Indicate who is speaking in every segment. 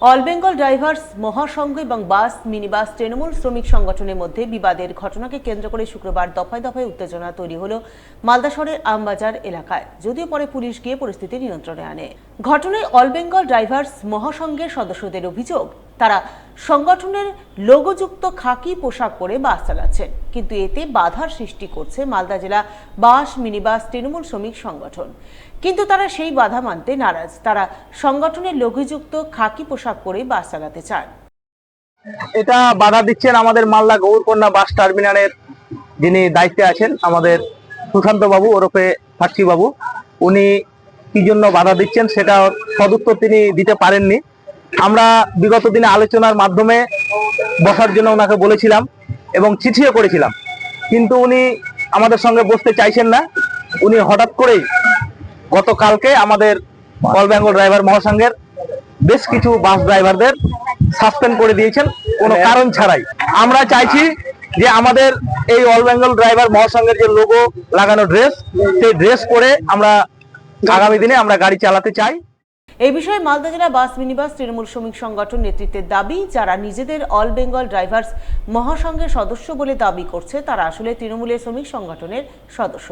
Speaker 1: All Bengal drivers মহাসংঘ এবং bus minibus Trinamool শ্রমিক সংগঠনের মধ্যে বিবাদের ঘটনাকে কেন্দ্র করে শুক্রবার দফায় দফায় উত্তেজনা তৈরি হল মালদা শহরের আমবাজার এলাকায়। যদিও পরে পুলিশ গিয়ে পরিস্থিতি নিয়ন্ত্রণে আনে। ঘটনায় অল বেঙ্গল ড্রাইভার্স মহাসংঘের সদস্যদের অভিযোগ, তারা সংগঠনের লোগোযুক্ত খাকি পোশাক পরে বাস চালাচ্ছেন। কিন্তু এতে বাধার সৃষ্টি করছে মালদা জেলা বাস, মিনিবাস, তৃণমূল শ্রমিক সংগঠন। কিন্তু তারা সেই বাধা মানতে নারাজ। তারা সংগঠনের লঘুযুক্ত খাকি পোশাক পরে বাস চালাতে চান।
Speaker 2: এটা বাধা দিচ্ছেন আমাদের মালদা গৌরকন্যা বাস টার্মিনালের যিনি দায়িত্বে আছেন, আমাদের সুশান্ত বাবু, ওরফে সাক্ষী বাবু। উনি কি জন্য বাধা দিচ্ছেন সেটা সদুত্তর তিনি দিতে পারেননি। আমরা বিগত দিনে আলোচনার মাধ্যমে বসার জন্য ওনাকে বলেছিলাম এবং চিঠিও করেছিলাম। কিন্তু উনি আমাদের সঙ্গে বসতে চাইছেন না। উনি হঠাৎ করেই গতকালকে আমাদের অল বেঙ্গল ড্রাইভার মহাসংঘের বেশ কিছু বাস ড্রাইভারদের সাসপেন্ড করে দিয়েছেন কোনো কারণ ছাড়াই। আমরা চাইছি যে আমাদের এই অল বেঙ্গল ড্রাইভার মহাসংঘের যে লোগো লাগানো ড্রেস সেই ড্রেস পরে আমরা আগামী দিনে আমরা গাড়ি চালাতে চাই।
Speaker 1: এই বিষয়ে মালদা জেলা বাস মিনিবাস তৃণমূল শ্রমিক সংগঠন নেতৃত্বের দাবি, যারা নিজেদের অল বেঙ্গল ড্রাইভার্স মহাসংঘের সদস্য বলে দাবি করছে, তারা আসলে তৃণমূলের শ্রমিক সংগঠনের সদস্য।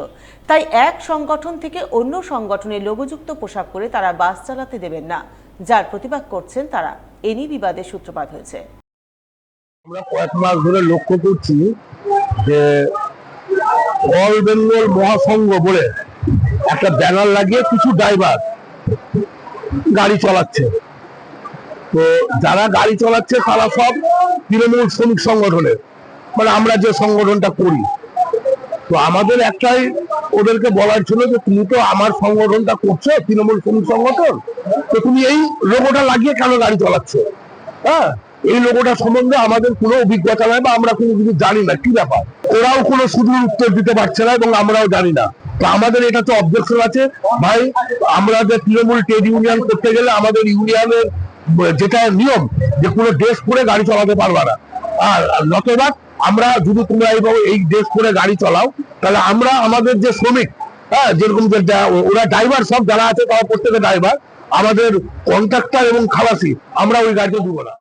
Speaker 1: তাই এক সংগঠন থেকে অন্য সংগঠনের লোগোযুক্ত পোশাক পরে তারা বাস চালাতে দেবেন না, যার প্রতিবাদ করছেন তারা। এ নিয়ে বিবাদের সূত্রপাত হয়েছে।
Speaker 3: আমরা কয়েক মাস ধরে লক্ষ্য করছি যে অল বেঙ্গল মহাসংঘ বলে একটা ব্যানার লাগিয়ে কিছু ড্রাইভার গাড়ি চালাচ্ছে। তো যারা গাড়ি চালাচ্ছে তারা সব তৃণমূল শ্রমিক সংগঠনের। মানে আমরা যে সংগঠনটা করি। তো আমাদের একটাই ওদেরকে বলার ছিল যে, তুমি তো আমার সংগঠনটা করছ, তৃণমূল শ্রমিক সংগঠন। তো তুমি এই লোগোটা লাগিয়ে কেন গাড়ি চালাচ্ছ? হ্যাঁ? এই লোগোটা সম্বন্ধে আমাদের কোনো অভিজ্ঞতা নাই বা আমরা কোনো কিছু জানি না। কি ব্যাপার? ওরাও কোনো সুদূর উত্তর দিতে পারছে না এবং আমরাও জানি না। আমাদের এটা তো অবজেকশন আছে। ভাই, আমরা যে তৃণমূল ট্রেড ইউনিয়ন করতে গেলে আমাদের ইউনিয়নের যেটা নিয়ম, যে কোনো ড্রেস পরে গাড়ি চালাতে পারবে না। আর নতবা আমরা যদি তোমরা এইভাবে এই ড্রেস পরে গাড়ি চালাও, তাহলে আমরা আমাদের যে শ্রমিক হ্যাঁ যেরকম ওরা ড্রাইভার সব যারা আছে, তারা প্রত্যেকে ড্রাইভার আমাদের কন্ট্রাক্টর এবং খালাসি, আমরা ওই গাড়িতে দেবো না।